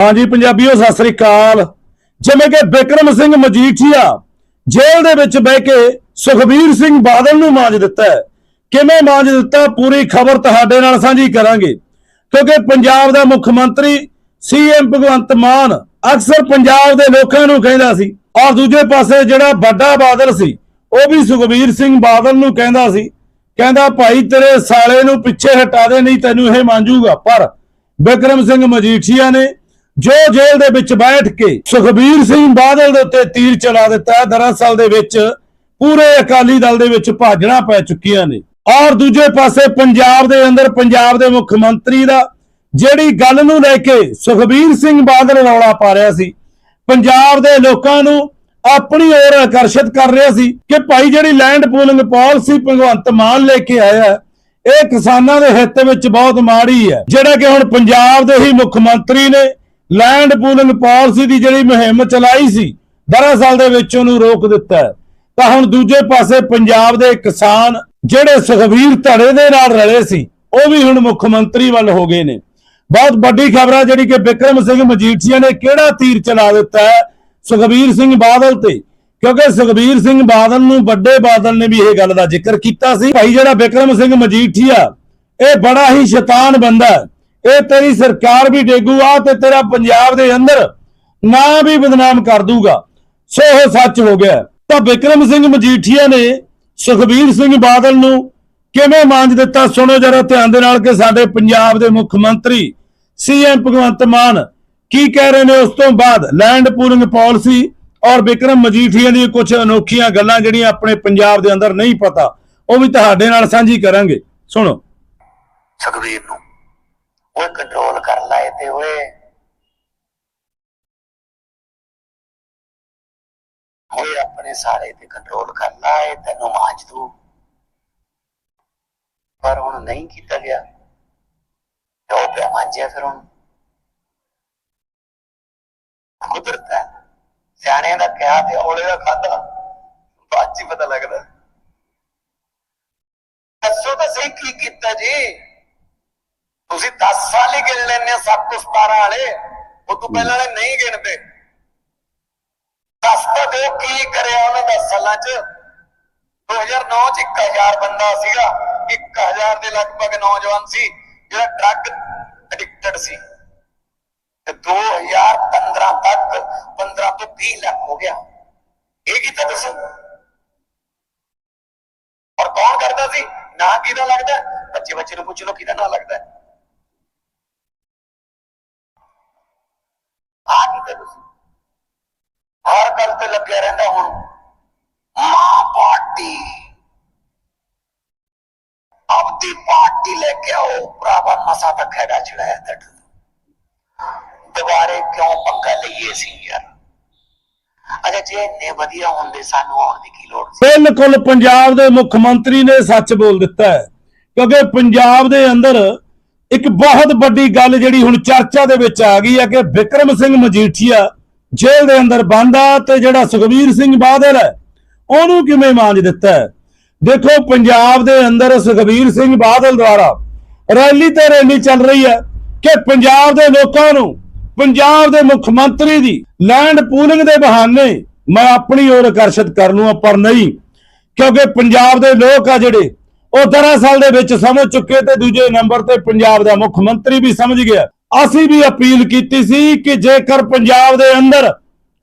ਹਾਂਜੀ, ਪੰਜਾਬੀਓ, ਸਤਿ ਸ੍ਰੀ ਅਕਾਲ। ਜਿਵੇਂ ਕਿ ਬਿਕਰਮ ਸਿੰਘ ਮਜੀਠੀਆ ਜੇਲ੍ਹ ਦੇ ਵਿੱਚ ਬਹਿ ਕੇ ਸੁਖਬੀਰ ਸਿੰਘ ਬਾਦਲ ਨੂੰ ਮਾਂਜ ਦਿੱਤਾ ਕਿਵੇਂ ਮਾਂਜ ਦਿੱਤਾ, ਪੂਰੀ ਖਬਰ ਤੁਹਾਡੇ ਨਾਲ ਸਾਂਝੀ ਕਰਾਂਗੇ। ਕਿਉਂਕਿ ਪੰਜਾਬ ਦਾ ਮੁੱਖ ਮੰਤਰੀ ਸੀਐਮ ਭਗਵੰਤ ਮਾਨ ਅਕਸਰ ਪੰਜਾਬ ਦੇ ਲੋਕਾਂ ਨੂੰ ਕਹਿੰਦਾ ਸੀ, ਔਰ ਦੂਜੇ ਪਾਸੇ ਜਿਹੜਾ ਵੱਡਾ ਬਾਦਲ ਸੀ, ਉਹ ਵੀ ਸੁਖਬੀਰ ਸਿੰਘ ਬਾਦਲ ਨੂੰ ਕਹਿੰਦਾ ਸੀ। ਕਹਿੰਦਾ, ਭਾਈ, ਤੇਰੇ ਸਾਲੇ ਨੂੰ ਪਿੱਛੇ ਹਟਾ ਦੇ, ਨਹੀਂ ਤੈਨੂੰ ਇਹ ਮੰਜੂਗਾ। ਪਰ ਬਿਕਰਮ ਸਿੰਘ ਮਜੀਠੀਆ ਨੇ ਜੋ ਜੇਲ੍ਹ ਦੇ ਵਿੱਚ ਬੈਠ ਕੇ ਸੁਖਬੀਰ ਸਿੰਘ ਬਾਦਲ ਦੇ ਉੱਤੇ ਤੀਰ ਚਲਾ ਦਿੱਤਾ ਦਰਅਸਲ ਦੇ ਵਿੱਚ ਪੂਰੇ ਅਕਾਲੀ ਦਲ ਦੇ ਵਿੱਚ ਭਾਜਣਾ ਪੈ ਚੁੱਕੀਆਂ ਨੇ। ਔਰ ਦੂਜੇ ਪਾਸੇ ਪੰਜਾਬ ਦੇ ਅੰਦਰ ਪੰਜਾਬ ਦੇ ਮੁੱਖ ਮੰਤਰੀ ਦਾ ਜਿਹੜੀ ਗੱਲ ਨੂੰ ਲੈ ਕੇ ਸੁਖਬੀਰ ਸਿੰਘ ਬਾਦਲ ਰੌਲਾ ਪਾ ਰਿਹਾ ਸੀ, ਪੰਜਾਬ ਦੇ ਲੋਕਾਂ ਨੂੰ ਆਪਣੀ ओर ਆਕਰਸ਼ਿਤ ਕਰ ਰਿਹਾ ਸੀ ਕਿ ਭਾਈ ਜਿਹੜੀ land pooling policy Bhagwant Mann ਲੈ ਕੇ ਆਇਆ ਇਹ ਕਿਸਾਨਾਂ ਦੇ ਹਿੱਤ ਵਿੱਚ ਬਹੁਤ ਮਾੜੀ ਹੈ। ਜਿਹੜਾ ਕਿ ਹੁਣ ਪੰਜਾਬ ਦੇ ਹੀ ਮੁੱਖ ਮੰਤਰੀ ਨੇ ਲੈਂਡ ਪੂਲਿੰਗ ਪਾਲਿਸੀ ਦੀ ਜਿਹੜੀ ਮੁਹਿੰਮ ਚਲਾਈ ਸੀ, ਦਰਅਸਲ ਦੇ ਵਿੱਚ ਉਹਨੂੰ ਰੋਕ ਦਿੱਤਾ ਤਾਂ ਹੁਣ ਦੂਜੇ ਪਾਸੇ ਪੰਜਾਬ ਦੇ ਕਿਸਾਨ ਜਿਹੜੇ ਸੁਖਬੀਰ ਧੜੇ ਦੇ ਨਾਲ ਰਲੇ ਸੀ, ਉਹ ਵੀ ਹੁਣ ਮੁੱਖ ਮੰਤਰੀ ਵੱਲ ਹੋ ਗਏ ਨੇ। ਬਹੁਤ ਵੱਡੀ ਖਬਰ ਹੈ ਜਿਹੜੀ ਕਿ ਬਿਕਰਮ ਸਿੰਘ ਮਜੀਠੀਆ ਨੇ ਕਿਹੜਾ ਤੀਰ ਚਲਾ ਦਿੱਤਾ ਹੈ ਸੁਖਬੀਰ ਸਿੰਘ ਬਾਦਲ ਤੇ? ਕਿਉਂਕਿ ਸੁਖਬੀਰ ਸਿੰਘ ਬਾਦਲ ਨੂੰ ਵੱਡੇ ਬਾਦਲ ਨੇ ਵੀ ਇਹ ਗੱਲ ਦਾ ਜ਼ਿਕਰ ਕੀਤਾ ਸੀ। ਭਾਈ ਜਿਹੜਾ ਬਿਕਰਮ ਸਿੰਘ ਮਜੀਠੀਆ, ਇਹ ਬੜਾ ਹੀ ਸ਼ੈਤਾਨ ਬੰਦਾ ਹੈ। ਇਹ ਤੇਰੀ ਸਰਕਾਰ ਵੀ ਡੇਗੂਗਾ ਤੇ ਤੇਰਾ ਪੰਜਾਬ ਦੇ ਅੰਦਰ ਨਾਂ ਵੀ ਬਦਨਾਮ ਕਰ ਦੂਗਾ ਸੋ ਇਹ ਸੱਚ ਹੋ ਗਿਆ। ਤਾਂ ਬਿਕਰਮ ਸਿੰਘ ਮਜੀਠੀਆ ਨੇ ਸੁਖਬੀਰ ਸਿੰਘ ਬਾਦਲ ਨੂੰ ਕਿਵੇਂ ਮਾਂਜ ਦਿੱਤਾ? ਸੁਣੋ ਜਰਾ ਧਿਆਨ ਦੇ ਨਾਲ ਕਿ ਸਾਡੇ ਪੰਜਾਬ ਦੇ ਮੁੱਖ ਮੰਤਰੀ ਸੀਐਮ ਭਗਵੰਤ ਮਾਨ ਕੀ ਕਹਿ ਰਹੇ ਨੇ ਉਸ ਤੋਂ ਬਾਅਦ? ਲੈਂਡ ਪੂਲਿੰਗ ਪਾਲਿਸੀ ਔਰ ਬਿਕਰਮ ਮਜੀਠੀਆ ਦੀਆਂ ਕੁਝ ਅਨੋਖੀਆਂ ਗੱਲਾਂ ਜਿਹੜੀਆਂ ਆਪਣੇ ਪੰਜਾਬ ਦੇ ਅੰਦਰ ਨਹੀਂ ਪਤਾ, ਉਹ ਵੀ ਤੁਹਾਡੇ ਨਾਲ ਸਾਂਝੀ ਕਰਾਂਗੇ। ਸੁਣੋ। ਸੁਖਬੀਰ ਨੂੰ ਉਹ ਕੰਟਰੋਲ ਕਰ ਲਾਏ ਤੇ ਓਏ। ਓਏ ਆਪਣੇ ਸਾਰੇ ਤੇ ਕੰਟਰੋਲ ਕਰ ਲਾਏ ਤੈਨੂੰ ਮਾਂਜ ਤੂੰ। ਪਰ ਹੁਣ ਨਹੀਂ ਕੀਤਾ ਗਿਆ। ਜੋ ਪਿਆ ਮਾਂਜਿਆ ਫਿਰ ਹੁਣ। ਕੁਦਰਤ ਹੈ। ਸਿਆਣਿਆਂ ਦਾ ਕਿਹਾ ਤੇ ਔਲੇ ਦਾ ਖਾਦਾ ਬਾਅਦ 'ਚ ਹੀ ਪਤਾ ਲੱਗਦਾ ਦੱਸੋ ਤਾਂ ਸਹੀ ਕੀ ਕੀਤਾ ਜੀ ਤੁਸੀਂ 10 ਸਾਲ ਹੀ ਗਿਣ ਲੈਣੇ 7 ਤੋਂ 17 ਵਾਲੇ, ਉਹ ਤੋਂ ਪਹਿਲਾਂ ਵਾਲੇ ਨਹੀਂ ਗਿਣਦੇ। ਦੱਸ ਤਾਂ ਦਿਓ ਕੀ ਕਰਿਆ ਉਹਨੇ 10 ਸਾਲਾਂ ਚ। 2009 ਚ 1000 ਬੰਦਾ ਸੀਗਾ। 1000 ਦੇ ਲਗਭਗ ਨੌਜਵਾਨ ਸੀ, ਜਿਹੜਾ ਡਰੱਗ ਐਡਿਕਟਡ ਸੀ। ਤੇ 2015 ਤੱਕ 15 ਤੋਂ 20 ਲੱਖ ਹੋ ਗਿਆ। ਇਹ ਕੀਤਾ ਦੱਸੋ? ਔਰ ਕੌਣ ਕਰਦਾ ਸੀ? ਨਾ ਕਿਹਦਾ ਲੱਗਦਾ? ਬੱਚੇ ਬੱਚੇ ਨੂੰ ਪੁੱਛ ਲੋ ਕਿਹਦਾ ਨਾਂ ਲੱਗਦਾ ਹੈ ਆ ਕੀਤਾ ਤੁਸੀਂ ਹਰ ਗੱਲ ਤੇ ਲੱਗਿਆ ਰਹਿੰਦਾ ਹੁਣ। ਮਾਂ ਪਾਰਟੀ। ਆਪਦੀ ਪਾਰਟੀ ਲੈ ਕੇ ਆਓ, ਭਰਾਵਾ, ਮਸਾ ਤੱਕ ਹੈਗਾ ਚੜਾਇਆ ਤੱਕ ਦੁਬਾਰੇ ਕਿਉਂ ਪੰਗਾ ਲਈਏ ਸੀ ਯਾਰ? ਅਜਾ ਜੇ ਇੰਨੇ ਵਧੀਆ ਹੁੰਦੇ, ਸਾਨੂੰ ਆਉਣ ਦੀ ਕੀ ਲੋੜ ਸੀ? ਬਿਲਕੁਲ ਪੰਜਾਬ ਦੇ ਮੁੱਖ ਮੰਤਰੀ ਨੇ ਸੱਚ ਬੋਲ ਦਿੱਤਾ ਹੈ। ਕਿਉਂਕਿ ਪੰਜਾਬ ਦੇ ਅੰਦਰ ਇੱਕ ਬਹੁਤ ਵੱਡੀ ਗੱਲ ਜਿਹੜੀ ਹੁਣ ਚਰਚਾ ਦੇ ਵਿੱਚ ਆ ਗਈ ਹੈ ਕਿ ਵਿਕਰਮ ਸਿੰਘ ਮਜੀਠੀਆ ਜੇਲ੍ਹ ਦੇ ਅੰਦਰ ਬੰਦ ਤੇ ਜਿਹੜਾ ਸੁਖਬੀਰ ਸਿੰਘ ਬਾਦਲ ਹੈ, ਉਹਨੂੰ ਕਿਵੇਂ ਮਾਂਜ ਦਿੱਤਾ ਦੇਖੋ, ਪੰਜਾਬ ਦੇ ਅੰਦਰ ਸੁਖਬੀਰ ਸਿੰਘ ਬਾਦਲ ਦੁਆਰਾ ਰੈਲੀ ਤੇ ਰੈਲੀ ਚੱਲ ਰਹੀ ਹੈ ਕਿ ਪੰਜਾਬ ਦੇ ਲੋਕਾਂ ਨੂੰ, ਪੰਜਾਬ ਦੇ ਮੁੱਖ ਮੰਤਰੀ ਦੀ ਲੈਂਡ ਪੂਲਿੰਗ ਦੇ ਬਹਾਨੇ ਮੈਂ ਆਪਣੀ ਔਰ ਆਕਰਸ਼ਿਤ ਕਰ ਲੂੰ, ਪਰ ਨਹੀਂ, ਕਿਉਂਕਿ ਪੰਜਾਬ ਦੇ ਲੋਕ ਆ ਜਿਹੜੇ ਉਹ ਦਰਅਸਲ ਦੇ ਵਿੱਚ ਸਮਝ ਚੁੱਕੇ ਤੇ ਦੂਜੇ ਨੰਬਰ ਤੇ ਪੰਜਾਬ ਦਾ ਮੁੱਖ ਮੰਤਰੀ ਵੀ ਸਮਝ ਗਿਆ। ਅਸੀਂ ਵੀ ਅਪੀਲ ਕੀਤੀ ਸੀ ਕਿ ਜੇਕਰ ਪੰਜਾਬ ਦੇ ਅੰਦਰ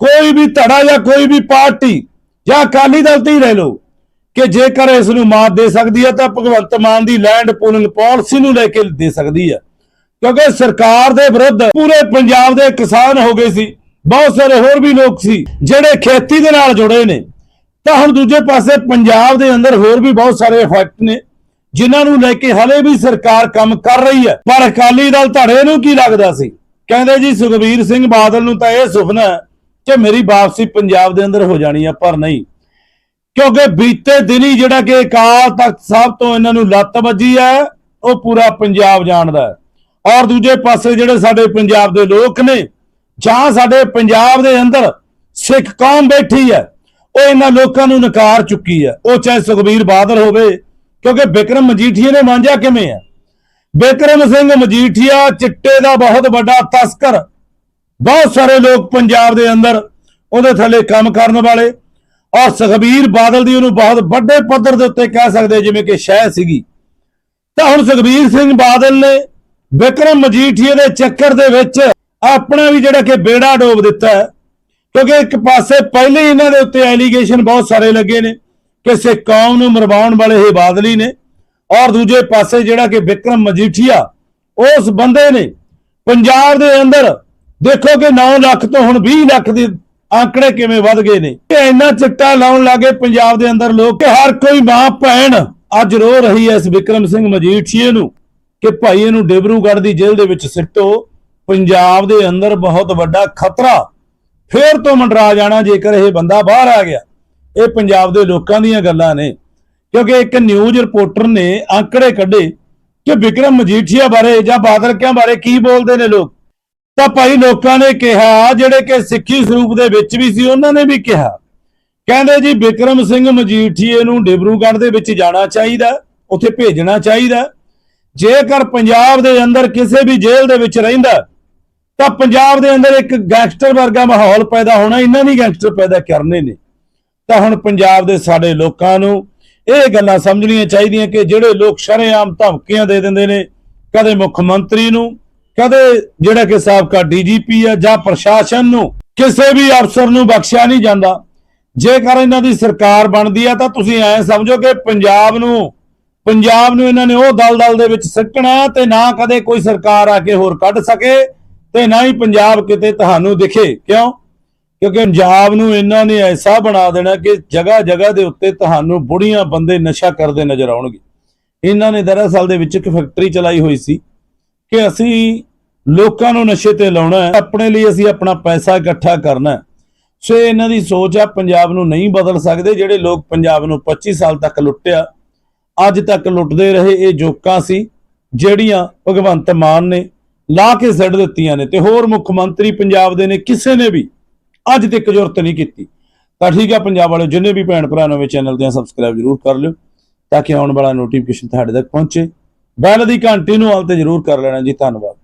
ਕੋਈ ਵੀ ਧੜਾ ਜਾਂ ਕੋਈ ਵੀ ਪਾਰਟੀ ਜਾਂ ਅਕਾਲੀ ਦਲ ਤੇ ਹੀ ਰਹਿ ਲਓ, ਕਿ ਜੇਕਰ ਇਸ ਨੂੰ ਮਾਤ ਦੇ ਸਕਦੀ ਹੈ ਤਾਂ ਭਗਵੰਤ ਮਾਨ ਦੀ ਲੈਂਡ ਪੂਲਿੰਗ ਪਾਲਿਸੀ ਨੂੰ ਲੈ ਕੇ ਦੇ ਸਕਦੀ ਹੈ। ਕਿਉਂਕਿ ਸਰਕਾਰ ਦੇ ਵਿਰੁੱਧ ਪੂਰੇ ਪੰਜਾਬ ਦੇ ਕਿਸਾਨ ਹੋ ਗਏ ਸੀ। ਬਹੁਤ ਸਾਰੇ ਹੋਰ ਵੀ ਲੋਕ ਸੀ, ਜਿਹੜੇ ਖੇਤੀ ਦੇ ਨਾਲ ਜੁੜੇ ਨੇ। ਤਾਂ ਹੁਣ ਦੂਜੇ ਪਾਸੇ ਪੰਜਾਬ ਦੇ ਅੰਦਰ ਹੋਰ ਵੀ ਬਹੁਤ ਸਾਰੇ ਇਫੈਕਟ ਨੇ, ਜਿਨ੍ਹਾਂ ਨੂੰ ਲੈ ਕੇ ਹਲੇ ਵੀ ਸਰਕਾਰ ਕੰਮ ਕਰ ਰਹੀ ਹੈ। ਪਰ ਅਕਾਲੀ ਦਲ ਧੜੇ ਨੂੰ ਕੀ ਲੱਗਦਾ ਸੀ? ਕਹਿੰਦੇ ਜੀ, ਸੁਖਬੀਰ ਸਿੰਘ ਬਾਦਲ ਨੂੰ ਤਾਂ ਇਹ ਸੁਪਨਾ ਕਿ ਮੇਰੀ ਵਾਪਸੀ ਪੰਜਾਬ ਦੇ ਅੰਦਰ ਹੋ ਜਾਣੀ ਹੈ, ਪਰ ਨਹੀਂ। ਕਿਉਂਕਿ ਬੀਤੇ ਦਿਨੀ ਜਿਹੜਾ ਕਿ ਅਕਾਲ ਤਖਤ ਸਾਹਿਬ ਤੋਂ ਇਹਨਾਂ ਨੂੰ ਲੱਤ ਵੱਜੀ ਹੈ, ਉਹ ਪੂਰਾ ਪੰਜਾਬ ਜਾਣਦਾ ਹੈ। ਔਰ ਦੂਜੇ ਪਾਸੇ ਜਿਹੜੇ ਸਾਡੇ ਪੰਜਾਬ ਦੇ ਲੋਕ ਨੇ, ਜਾਂ ਸਾਡੇ ਪੰਜਾਬ ਦੇ ਅੰਦਰ ਸਿੱਖ ਕੌਮ ਬੈਠੀ ਹੈ ਉਹ ਇਹਨਾਂ ਲੋਕਾਂ ਨੂੰ ਨਕਾਰ ਚੁੱਕੀ ਹੈ। ਉਹ ਚਾਹੇ ਸੁਖਬੀਰ ਬਾਦਲ ਹੋਵੇ, ਕਿਉਂਕਿ ਬਿਕਰਮ ਮਜੀਠੀਆ ਨੇ ਵਾਂਝਿਆ ਕਿਵੇਂ ਹੈ? ਬਿਕਰਮ ਸਿੰਘ ਮਜੀਠੀਆ ਚਿੱਟੇ ਦਾ ਬਹੁਤ ਵੱਡਾ ਤਸਕਰ। ਬਹੁਤ ਸਾਰੇ ਲੋਕ ਪੰਜਾਬ ਦੇ ਅੰਦਰ ਉਹਦੇ ਥੱਲੇ ਕੰਮ ਕਰਨ ਵਾਲੇ। ਔਰ ਸੁਖਬੀਰ ਬਾਦਲ ਦੀ ਉਹਨੂੰ ਬਹੁਤ ਵੱਡੇ ਪੱਧਰ ਦੇ ਉੱਤੇ ਕਹਿ ਸਕਦੇ, ਜਿਵੇਂ ਕਿ ਸ਼ਹਿ ਸੀਗੀ। ਤਾਂ ਹੁਣ ਸੁਖਬੀਰ ਸਿੰਘ ਬਾਦਲ ਨੇ ਵਿਕਰਮ ਮਜੀਠੀਏ ਦੇ ਚੱਕਰ ਦੇ ਵਿੱਚ ਆਪਣਾ ਵੀ ਜਿਹੜਾ ਕਿ ਬੇੜਾ ਡੋਬ ਦਿੱਤਾ ਕਿਉਂਕਿ ਇੱਕ ਪਾਸੇ ਪਹਿਲੇ ਹੀ ਇਹਨਾਂ ਦੇ ਉੱਤੇ ਐਲੀਗੇਸ਼ਨ ਬਹੁਤ ਸਾਰੇ ਲੱਗੇ ਨੇ ਕਿ ਸਿੱਖ ਕੌਮ ਨੂੰ ਮਰਵਾਉਣ ਵਾਲੇ ਇਹ ਬਾਦਲੀ ਨੇ, ਔਰ ਦੂਜੇ ਪਾਸੇ ਜਿਹੜਾ ਕਿ ਵਿਕਰਮ ਮਜੀਠੀਆ, ਉਸ ਬੰਦੇ ਨੇ ਪੰਜਾਬ ਦੇ ਅੰਦਰ ਦੇਖੋ ਕਿ 9 ਲੱਖ ਤੋਂ ਹੁਣ 20 ਲੱਖ ਦੇ ਆંકੜੇ ਕਿਵੇਂ ਵੱਧ ਗਏ ਨੇ। ਕਿ ਇੰਨਾ ਚਿੱਟਾ ਲਾਉਣ ਲੱਗੇ ਪੰਜਾਬ ਦੇ ਅੰਦਰ ਲੋਕ ਕਿ ਹਰ ਕੋਈ ਮਾਂ ਭੈਣ ਅੱਜ ਰੋ ਰਹੀ ਹੈ ਇਸ ਵਿਕਰਮ ਸਿੰਘ ਮਜੀਠੀਏ ਨੂੰ ਕਿ ਭਾਈ ਇਹਨੂੰ ਡਿਬਰੂਗੜ੍ਹ ਦੀ ਜੇਲ੍ਹ ਦੇ ਵਿੱਚ ਸਿੱਟੋ। ਪੰਜਾਬ ਦੇ ਅੰਦਰ ਬਹੁਤ ਵੱਡਾ ਖਤਰਾ ਫੇਰ ਤੋਂ ਮੰਡਰਾ ਜਾਣਾ ਜੇਕਰ ਇਹ ਬੰਦਾ ਬਾਹਰ ਆ ਗਿਆ। ਇਹ ਪੰਜਾਬ ਦੇ ਲੋਕਾਂ ਦੀਆਂ ਗੱਲਾਂ ਨੇ। ਕਿਉਂਕਿ ਇੱਕ ਨਿਊਜ਼ ਰਿਪੋਰਟਰ ਨੇ ਆંકੜੇ ਕੱਢੇ ਕਿ ਵਿਕਰਮ ਮਜੀਠੀਆ ਬਾਰੇ ਜਾਂ ਬਾਦਲ ਕਿਆਂ ਬਾਰੇ ਕੀ ਬੋਲਦੇ ਨੇ ਲੋਕ। ਤਾਂ ਭਾਈ ਲੋਕਾਂ ਨੇ ਕਿਹਾ, ਜਿਹੜੇ ਕਿ ਸਿੱਖੀ ਸਰੂਪ ਦੇ ਵਿੱਚ ਵੀ ਸੀ, ਉਹਨਾਂ ਨੇ ਵੀ ਕਿਹਾ। ਕਹਿੰਦੇ ਜੀ, ਵਿਕਰਮ ਸਿੰਘ ਮਜੀਠੀਏ ਨੂੰ ਡਿਬਰੂਗੜ੍ਹ ਦੇ ਵਿੱਚ ਜਾਣਾ ਚਾਹੀਦਾ, ਉੱਥੇ ਭੇਜਣਾ ਚਾਹੀਦਾ। ਜੇਕਰ ਪੰਜਾਬ ਦੇ ਅੰਦਰ ਕਿਸੇ ਵੀ ਜੇਲ੍ਹ ਦੇ ਵਿੱਚ ਰਹਿੰਦਾ ਤਾਂ ਪੰਜਾਬ ਦੇ ਅੰਦਰ ਇੱਕ ਗੈਂਗਸਟਰ ਵਰਗਾ ਮਾਹੌਲ ਪੈਦਾ ਹੋਣਾ ਇਹਨਾਂ ਨੇ ਗੈਂਗਸਟਰ ਪੈਦਾ ਕਰਨੇ ਨੇ। ਤਾਂ ਹੁਣ ਪੰਜਾਬ ਦੇ ਸਾਡੇ ਲੋਕਾਂ ਨੂੰ ਇਹ ਗੱਲਾਂ ਸਮਝਣੀਆਂ ਚਾਹੀਦੀਆਂ ਕਿ ਜਿਹੜੇ ਲੋਕ ਸ਼ਰੇਆਮ ਧਮਕੀਆਂ ਦੇ ਦਿੰਦੇ ਨੇ, ਕਦੇ ਮੁੱਖ ਮੰਤਰੀ ਨੂੰ, ਕਦੇ ਜਿਹੜਾ ਕਿ ਸਾਬਕਾ ਡੀਜੀਪੀ ਆ ਜਾਂ ਪ੍ਰਸ਼ਾਸਨ ਨੂੰ, ਕਿਸੇ ਵੀ ਅਫਸਰ ਨੂੰ ਬਖਸ਼ਿਆ ਨਹੀਂ ਜਾਂਦਾ। ਜੇਕਰ ਇਹਨਾਂ ਦੀ ਸਰਕਾਰ ਬਣਦੀ ਆ ਤਾਂ ਤੁਸੀਂ ਐ ਸਮਝੋ ਕਿ ਪੰਜਾਬ ਨੂੰ ਪੰਜਾਬ ਨੂੰ ਇਹਨਾਂ ਨੇ ਉਹ ਦਲਦਲ ਦੇ ਵਿੱਚ ਸਿੱਟਣਾ ਤੇ ਨਾ ਕਦੇ ਕੋਈ ਸਰਕਾਰ ਆ ਕੇ ਹੋਰ ਕੱਢ ਸਕੇ। ਤੇ ਨਾ ਹੀ ਪੰਜਾਬ ਕਿਤੇ ਤੁਹਾਨੂੰ ਦਿਖੇ। ਕਿਉਂ? ਕਿਉਂਕਿ ਪੰਜਾਬ ਨੂੰ ਇਹਨਾਂ ਨੇ ਐਸਾ ਬਣਾ ਦੇਣਾ ਕਿ ਜਗ੍ਹਾ ਜਗ੍ਹਾ ਦੇ ਉੱਤੇ ਤੁਹਾਨੂੰ ਬੁੜੀਆਂ ਬੰਦੇ ਨਸ਼ਾ ਕਰਦੇ ਨਜ਼ਰ ਆਉਣਗੇ। ਇਹਨਾਂ ਨੇ ਦਰਅਸਲ ਦੇ ਵਿੱਚ ਇੱਕ ਫੈਕਟਰੀ ਚਲਾਈ ਹੋਈ ਸੀ ਕਿ ਅਸੀਂ ਲੋਕਾਂ ਨੂੰ ਨਸ਼ੇ ਤੇ ਲਾਉਣਾ ਹੈ, ਆਪਣੇ ਲਈ ਅਸੀਂ ਆਪਣਾ ਪੈਸਾ ਇਕੱਠਾ ਕਰਨਾ ਹੈ। ਸੋ ਇਹਨਾਂ ਦੀ ਸੋਚ ਆ, ਪੰਜਾਬ ਨੂੰ ਨਹੀਂ ਬਦਲ ਸਕਦੇ ਜਿਹੜੇ ਲੋਕ ਪੰਜਾਬ ਨੂੰ 25 ਸਾਲ ਤੱਕ ਲੁੱਟਿਆ, ਅੱਜ ਤੱਕ ਲੁੱਟਦੇ ਰਹੇ। ਇਹ ਜੋਕਾਂ ਸੀ ਜਿਹੜੀਆਂ ਭਗਵੰਤ ਮਾਨ ਨੇ ਲਾ ਕੇ ਸਿੱਟ ਦਿੱਤੀਆਂ ਨੇ ਤੇ ਹੋਰ ਮੁੱਖ ਮੰਤਰੀ ਪੰਜਾਬ ਦੇ ਨੇ ਕਿਸੇ ਨੇ ਵੀ ਅੱਜ ਤੱਕ ਜ਼ਰੂਰਤ ਨਹੀਂ ਕੀਤੀ। ਤਾਂ ਠੀਕ ਆ ਪੰਜਾਬ ਵਾਲੇ ਜਿੰਨੇ ਵੀ ਭੈਣ ਭਰਾ ਨਵੇਂ ਚੈਨਲ ਤੇ ਸਬਸਕ੍ਰਾਈਬ ਜ਼ਰੂਰ ਕਰ ਲਿਓ ਤਾਂ ਕਿ ਆਉਣ ਵਾਲਾ ਨੋਟੀਫਿਕੇਸ਼ਨ ਤੁਹਾਡੇ ਤੱਕ ਪਹੁੰਚੇ। ਬੈਲ ਦੀ ਘੰਟੀ ਨੂੰ ਹਾਲ ਤੇ ਜ਼ਰੂਰ ਕਰ ਲੈਣਾ ਜੀ, ਧੰਨਵਾਦ।